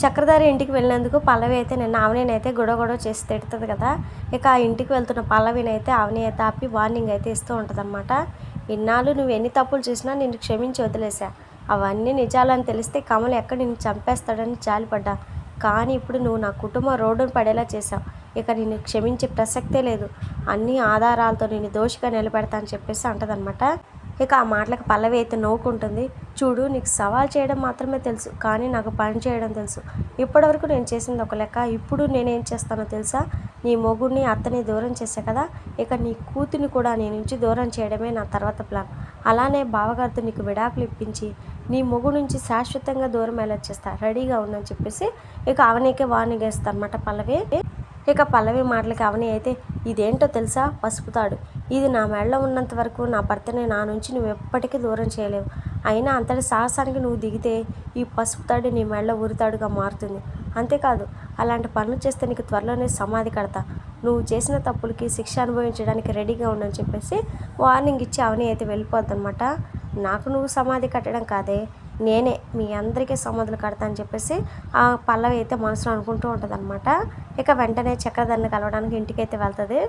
చక్రధారి ఇంటికి వెళ్ళినందుకు పల్లవి అయితే నిన్న అవనిని గొడవ గొడవ చేసి తిడుతుంది కదా. ఇక ఆ ఇంటికి వెళ్తున్న పల్లవిని అయితే అవని అయితే ఆపి వార్నింగ్ అయితే ఇస్తూ ఉంటుందన్నమాట. ఇన్నాళ్ళు నువ్వు ఎన్ని తప్పులు చేసినా నిన్ను క్షమించి వదిలేసా అవన్నీ నిజాలని తెలిస్తే కమల్ ఎక్కడ నిన్ను చంపేస్తాడని జాలిపడ్డా. కానీ ఇప్పుడు నువ్వు నా కుటుంబం రోడ్డును పడేలా చేశావు. ఇక నిన్ను క్షమించే ప్రసక్తే లేదు. అన్ని ఆధారాలతో నేను దోషిగా నిలబెడతా అని చెప్పేసి అంటదనమాట ఇక ఆ మాటలకు పల్లవి అయితే నవ్వుకుంటుంది. చూడు నీకు సవాల్ చేయడం మాత్రమే తెలుసు కానీ నాకు పని చేయడం తెలుసు. ఇప్పటివరకు నేను చేసింది ఒక లెక్క ఇప్పుడు నేనేం చేస్తానో తెలుసా? నీ మొగుడిని అత్తని దూరం చేశా కదా? ఇక నీ కూతుని కూడా నీ నుంచి దూరం చేయడమే నా తర్వాత ప్లాన్. అలానే బావగారితో నీకు విడాకులు ఇప్పించి నీ మొగు నుంచి శాశ్వతంగా దూరం ఎలా చేస్తా? రెడీగా ఉందని చెప్పేసి ఇక అవనీకే వార్నింగ్ వేస్తా అనమాట పల్లవి. ఇక పల్లవి మాటలకి అవని అయితే ఇదేంటో తెలుసా? పసుపుతాడు. ఇది నా మెడలో ఉన్నంత వరకు నా భర్తని నా నుంచి నువ్వు ఎప్పటికీ దూరం చేయలేవు. అయినా అంతటి సాహసానికి నువ్వు దిగితే ఈ పసుపుతాడు నీ మెడలో ఉరితాడుగా మారుతుంది. అంతేకాదు అలాంటి పనులు చేస్తే నీకు త్వరలోనే సమాధి కడతా. నువ్వు చేసిన తప్పులకి శిక్ష అనుభవించడానికి రెడీగా ఉండని చెప్పేసి వార్నింగ్ ఇచ్చి అవని అయితే వెళ్ళిపోద్దనమాట నాకు నువ్వు సమాధి కట్టడం కాదే. నేనే మీ అందరికీ సమాధులు కడతా అని చెప్పేసి ఆ పల్లవి అయితే మనసులో అనుకుంటూ ఉంటుంది ఇక వెంటనే చక్రధర్ని కలవడానికి ఇంటికి అయితే వెళ్తుంది.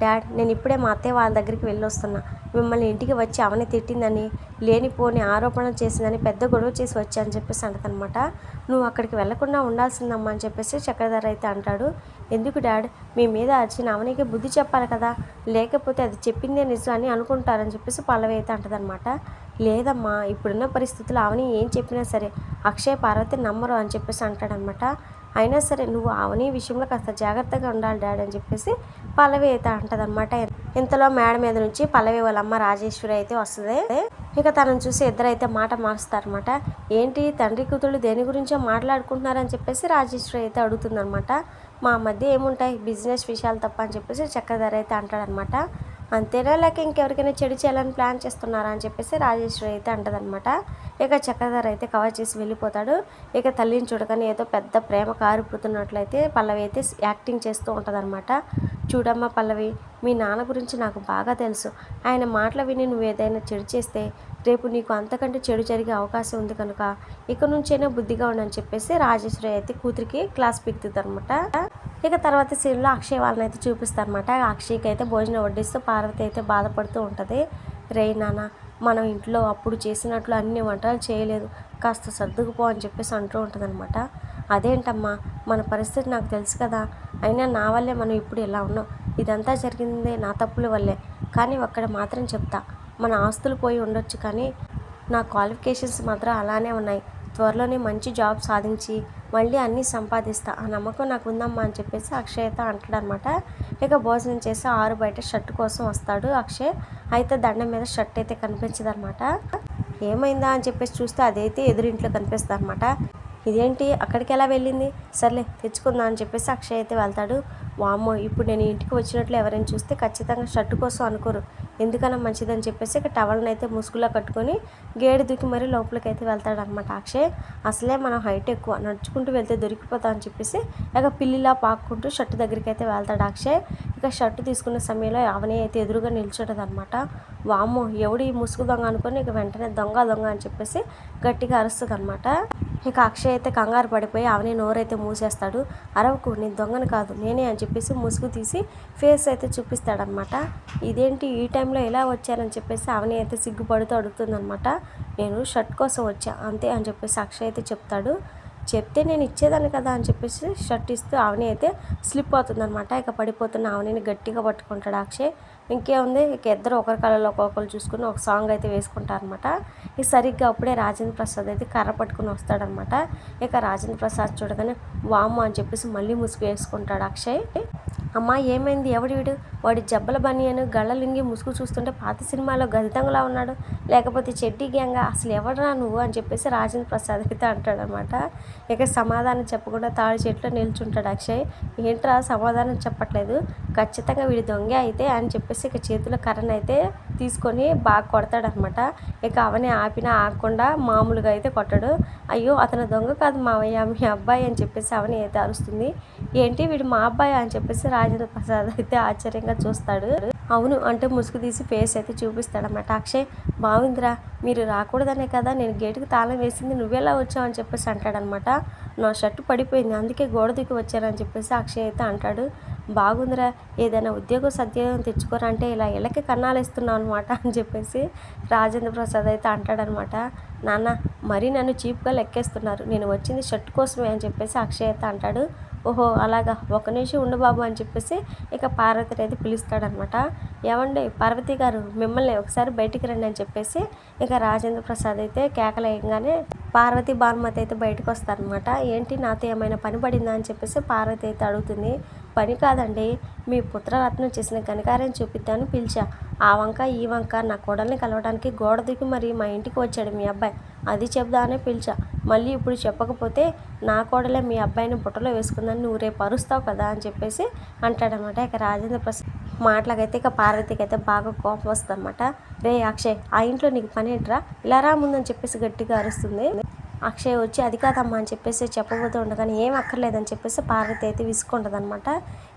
డాడ్ నేను ఇప్పుడే మా అత్తయ్య వాళ్ళ దగ్గరికి వెళ్ళొస్తున్నా. మిమ్మల్ని ఇంటికి వచ్చి అవని తిట్టిందని లేనిపోని ఆరోపణలు చేసిందని పెద్ద గొడవ చేసి వచ్చా అని చెప్పేసి అంటదనమాట నువ్వు అక్కడికి వెళ్ళకుండా ఉండాల్సిందమ్మా అని చెప్పేసి చక్రధర అయితే అంటాడు. ఎందుకు డాడ్? మీ మీద వచ్చిన అవనికి బుద్ధి చెప్పాలి కదా. లేకపోతే అది చెప్పిందే నిజం అని అనుకుంటారని చెప్పేసి పల్లవి అయితే అంటదనమాట లేదమ్మా ఇప్పుడున్న పరిస్థితుల్లో అవని ఏం చెప్పినా సరే అక్షయ్ పార్వతి నమ్మరు అని చెప్పేసి అంటాడనమాట అయినా సరే నువ్వు అవని విషయంలో కాస్త జాగ్రత్తగా ఉండాలి డాడీ అని చెప్పేసి పల్లవి అయితే అంటదనమాట ఇంతలో మేడ మీద నుంచి పల్లవి వాళ్ళమ్మ రాజేశ్వరి అయితే వస్తుంది. ఇక తనను చూసి ఇద్దరైతే మాట మారుస్తారనమాట ఏంటి తండ్రి కూతుళ్ళు దేని గురించో మాట్లాడుకుంటున్నారని చెప్పేసి రాజేశ్వరి అయితే అడుగుతుందనమాట మా మధ్య ఏముంటాయి బిజినెస్ విషయాలు తప్ప అని చెప్పేసి చక్రధర అయితే అంటాడనమాట అంతేనా లేక ఇంకెవరికైనా చెడు చేయాలని ప్లాన్ చేస్తున్నారా అని చెప్పేసి రాజేశ్వరి అయితే అంటదనమాట ఇక చక్రధర్ అయితే కవర్ చేసి వెళ్ళిపోతాడు. ఇక తల్లిని చూడగానే ఏదో పెద్ద ప్రేమ కారుపుతున్నట్లయితే పల్లవి అయితే యాక్టింగ్ చేస్తూ ఉంటుందన్నమాట. చూడమ్మా పల్లవి మీ నాన్న గురించి నాకు బాగా తెలుసు. ఆయన మాటలు విని నువ్వు ఏదైనా చెడు చేస్తే రేపు నీకు అంతకంటే చెడు జరిగే అవకాశం ఉంది కనుక ఇక నుంచైనా బుద్ధిగా ఉండని చెప్పేసి రాజేశ్వరి అయితే కూతురికి క్లాస్ పిక్తుంది అనమాట ఇక తర్వాత సీన్లో అక్షయ్ వాళ్ళని అయితే చూపిస్తారనమాట అక్షయ్కి అయితే భోజనం వడ్డిస్తూ పార్వతి అయితే బాధపడుతూ ఉంటుంది. రే నాన్న మనం ఇంట్లో అప్పుడు చేసినట్లు అన్ని వంటలు చేయలేదు. కాస్త సర్దుకుపో అని చెప్పేసి అంటూ ఉంటుందన్నమాట. అదేంటమ్మా మన పరిస్థితి నాకు తెలుసు కదా. అయినా నా వల్లే మనం ఇప్పుడు ఇలా ఉన్నాం? ఇదంతా జరిగింది నా తప్పుల వల్లే. కానీ ఒక్కడ మాత్రం చెప్తా మన ఆస్తులు పోయి ఉండొచ్చు కానీ నా క్వాలిఫికేషన్స్ మాత్రం అలానే ఉన్నాయి. త్వరలోనే మంచి జాబ్ సాధించి మళ్ళీ అన్నీ సంపాదిస్తా. ఆ నమ్మకం నాకు ఉందమ్మా అని చెప్పేసి అక్షయత అంటాడనమాట. ఇక భోజనం చేసి ఆరు బయట షర్ట్ కోసం వస్తాడు అక్షయ్. అయితే దండం మీద షర్ట్ అయితే కనిపించదు అనమాట ఏమైందా అని చెప్పేసి చూస్తే అదైతే ఎదురింట్లో కనిపిస్తుంది అనమాట ఇదేంటి? అక్కడికి ఎలా వెళ్ళింది? సర్లే తెచ్చుకుందా అని చెప్పేసి అక్షయ్ అయితే వెళ్తాడు. వామ్మో ఇప్పుడు నేను ఇంటికి వచ్చినట్లు ఎవరైనా చూస్తే ఖచ్చితంగా షర్టు కోసం అనుకోరు. ఎందుకన్నా మంచిదని చెప్పేసి ఇక టవల్ని అయితే ముసుగులా కట్టుకొని గేడు దూకి మరీ లోపలికి అయితే వెళ్తాడు అనమాట అక్షయ్. అసలే మనం హైట్ ఎక్కువ నడుచుకుంటూ వెళ్తే దొరికిపోతా అని చెప్పేసి ఇక పిల్లిలా పాక్కుంటూ షర్ట్ దగ్గరికి అయితే వెళ్తాడు అక్షయ్. ఇక షర్ట్ తీసుకునే సమయంలో అవనే అయితే ఎదురుగా నిల్చుంటుంది అనమాట వామ్మో ఎవడు ఈ ముసుగు దొంగ అనుకొని ఇక వెంటనే దొంగ దొంగ అని చెప్పేసి గట్టిగా అరుస్తుంది అనమాట ఇక అక్షయ్ అయితే కంగారు పడిపోయి అవని నోరైతే మూసేస్తాడు. అరవకు నేను దొంగను కాదు నేనే అని చెప్పేసి ముసుగు తీసి ఫేస్ అయితే చూపిస్తాడనమాట ఇదేంటి? ఈ టైంలో ఎలా వచ్చారని చెప్పేసి అవని అయితే సిగ్గుపడుతూ అడుగుతుందనమాట నేను షర్ట్ కోసం వచ్చా అంతే అని చెప్పేసి అక్షయ్ అయితే చెప్తాడు. చెప్తే నేను ఇచ్చేదాన్ని కదా అని చెప్పేసి షర్ట్ ఇస్తూ ఆవిని అయితే స్లిప్ అవుతుందనమాట ఇక పడిపోతున్న ఆవిని గట్టిగా పట్టుకుంటాడు అక్షయ్. ఇంకేముంది? ఇక ఇద్దరు ఒకరి కళలో ఒక్కొక్కరు చూసుకుని ఒక సాంగ్ అయితే వేసుకుంటారు అనమాట ఇక సరిగ్గా అప్పుడే రాజేంద్ర ప్రసాద్ అయితే కర్ర పట్టుకుని వస్తాడనమాట ఇక రాజేంద్ర ప్రసాద్ చూడగానే వామ్మ అని చెప్పేసి మళ్ళీ ముసుగు వేసుకుంటాడు అక్షయ్. అమ్మా ఏమైంది? ఎవడు వీడు? వాడి జబ్బల బనియను గళ్ళలింగి ముసుగు చూస్తుంటే పాత సినిమాలో గదితంగలా ఉన్నాడు. లేకపోతే చెడ్డీ గ్యాంగా అసలు ఎవడరా నువ్వు అని చెప్పేసి రాజేంద్ర ప్రసాద్ అయితే అంటాడనమాట ఇక సమాధానం చెప్పకుండా తాడి చెట్లో నిల్చుంటాడు అక్షయ్. ఏంట్రా సమాధానం చెప్పట్లేదు? ఖచ్చితంగా వీడి దొంగ అయితే అని చెప్పేసి ఇక చేతిలో కరణ్ అయితే తీసుకొని బాగా కొడతాడనమాట. ఇక అవని ఆపిన ఆగకుండా మామూలుగా అయితే కొట్టాడు. అయ్యో అతను దొంగ కాదు మావయ్య మీ అబ్బాయి అని చెప్పేసి అవని అయితే అరుస్తుంది. ఏంటి వీడు మా అబ్బాయి అని చెప్పేసి రాజేంద్ర ప్రసాద్ అయితే ఆశ్చర్యంగా చూస్తాడు. అవును అంటే ముసుగు తీసి ఫేస్ అయితే చూపిస్తాడనమాట. అక్షయ్ బావిందిరా మీరు రాకూడదనే కదా నేను గేటుకి తాళం వేసింది నువ్వెలా వచ్చావు? అని చెప్పేసి అంటాడనమాట. నా షర్టు పడిపోయింది అందుకే గోడ దిక్కు వచ్చారని చెప్పేసి అక్షయ్ అయితే అంటాడు. బాగుందిరా ఏదైనా ఉద్యోగం సద్యోగం తెచ్చుకోరా అంటే ఇలా ఇళ్ళకి కన్నాలు ఇస్తున్నావు అనమాట అని చెప్పేసి రాజేంద్ర ప్రసాద్ అయితే అంటాడనమాట నాన్న మరీ నన్ను చీప్గా లెక్కేస్తున్నారు. నేను వచ్చింది షర్ట్ కోసమే అని చెప్పేసి అక్షయ్ అయితే అంటాడు. ఓహో అలాగా? ఒక నిమిషం ఉండు బాబు అని చెప్పేసి ఇక పార్వతి అయితే పిలుస్తాడనమాట ఏమండి పార్వతి గారు మిమ్మల్ని ఒకసారి బయటికి రండి అని చెప్పేసి ఇక రాజేంద్ర ప్రసాద్ అయితే కేకలేయంగానే పార్వతి భానుమతి అయితే బయటకు వస్తారనమాట ఏంటి నాతో ఏమైనా పని పడిందా అని చెప్పేసి పార్వతి అయితే అడుగుతుంది. పని కాదండి. మీ పుత్రరత్నం చేసిన ఘనకార్యం చూపిద్దామని పిలిచా. ఆ వంక ఈ వంక నా కోడల్ని కలవడానికి గోడ దిగి మరి మా ఇంటికి వచ్చాడు మీ అబ్బాయి. అది చెప్దానే పిలిచా. మళ్ళీ ఇప్పుడు చెప్పకపోతే నా కోడలే మీ అబ్బాయిని బుట్టలో వేసుకుందని నువ్వు రేపు అరుస్తావు కదా అని చెప్పేసి అంటాడనమాట. ఇక రాజేంద్ర ప్రసాద్ మాటలకైతే ఇక పార్వతికి అయితే బాగా కోపం వస్తుందన్నమాట. రే అక్షయ్ ఆ ఇంట్లో నీకు పని ఏంట్రా? ఇలా రా ముందని చెప్పేసి గట్టిగా అరుస్తుంది. అక్షయ్ వచ్చి అది కాదమ్మా అని చెప్పేసి చెప్పబోతూ ఉండగానే ఏం అక్కర్లేదని చెప్పేసి పార్వతి అయితే విసుకుంటుందనమాట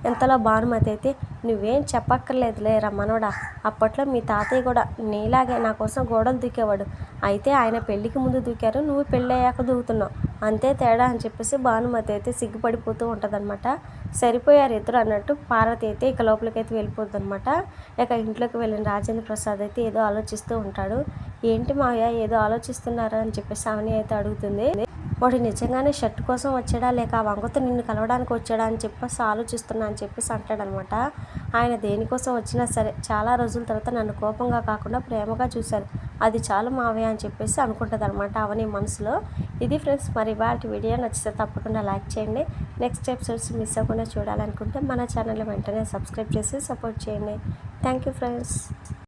ఎంతలో భానుమతి అయితే నువ్వేం చెప్పక్కర్లేదులే రమ్మనోడా అప్పట్లో మీ తాతయ్య కూడా నీలాగే నా కోసం గోడలు దూకేవాడు. అయితే ఆయన పెళ్ళికి ముందు దూకారు నువ్వు పెళ్ళయ్యాక దూకుతున్నావు. అంతే తేడా అని చెప్పేసి భానుమతి అయితే సిగ్గుపడిపోతూ ఉంటుందన్నమాట. సరిపోయారు ఇద్దరు అన్నట్టు పార్వతి అయితే ఇక లోపలికి అయితే వెళ్ళిపోద్ది అనమాట ఇక ఇంట్లోకి వెళ్ళిన రాజేంద్ర ప్రసాద్ అయితే ఏదో ఆలోచిస్తూ ఉంటాడు. ఏంటి మావయ్య ఏదో ఆలోచిస్తున్నారా అని చెప్పేసి సావని అయితే అడుగుతుంది. వాడు నిజంగానే షర్ట్ కోసం వచ్చాడా లేక ఆ వంగతో నిన్ను కలవడానికి వచ్చాడా అని చెప్పేసి ఆలోచిస్తున్నా అని చెప్పేసి అంటాడనమాట. ఆయన దేనికోసం వచ్చినా సరే చాలా రోజుల తర్వాత నన్ను కోపంగా కాకుండా ప్రేమగా చూశారు. అది చాలు మావయ్య అని చెప్పేసి అనుకుంటుంది అనమాట అవని మనసులో. ఇది ఫ్రెండ్స్ మరి వాటి వీడియో నచ్చితే తప్పకుండా లైక్ చేయండి. నెక్స్ట్ ఎపిసోడ్స్ మిస్ అవ్వకుండా చూడాలనుకుంటే మన ఛానల్ వెంటనే సబ్స్క్రైబ్ చేసి సపోర్ట్ చేయండి. Thank you friends.